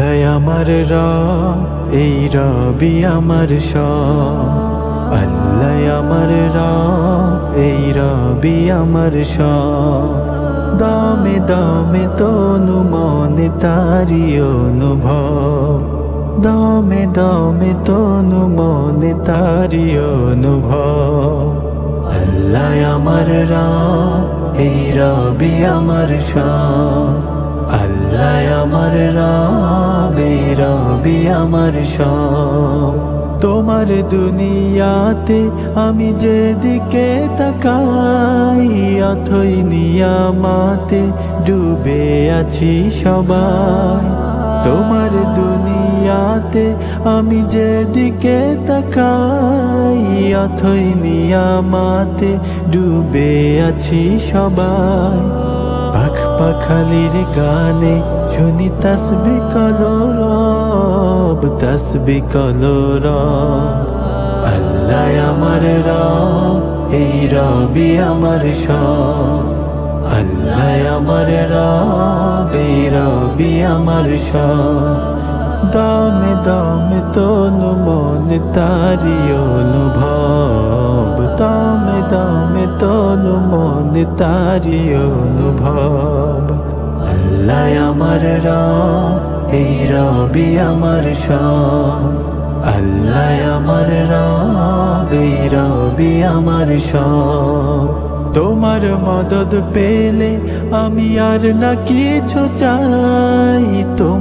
আল্লাহ আমার রব, এই রবি আমার সব। আল্লাহ আমার রব, এই রবি আমার সব। দামে দামে তনু মনে তারি অনুভব। দামে দামে তনু মনে তারি অনুভব। আল্লাহ আমার রব, এই রবি আমার সব। আল্লাহ আমার রবি রবি আমার সব। তোমার দুনিয়াতে আমি যেদিকে তাকাই, অথই নিয়ামাতে ডুবে আছি সবাই। তোমার দুনিয়াতে আমি যেদিকে তাকাই, অথই নিয়ামাতে ডুবে আছি সবাই। পাখালির গানে শুনি তসবি কলো রব, তসবি কলো রব। আল্লাহ আমার রব, এই রবি আমার সব। আল্লাহ আমার রব, এই রবি আমার সব। দামে দামে তনু মন তারি অনুভব। তারি অনুভব। আল্লাহ আমার রব, এই রবি আমার সব। আল্লাহ আমার রব, এই রবি আমার সব। তোমার মদত পেলে আমি আর না কিছু চাই। তোমার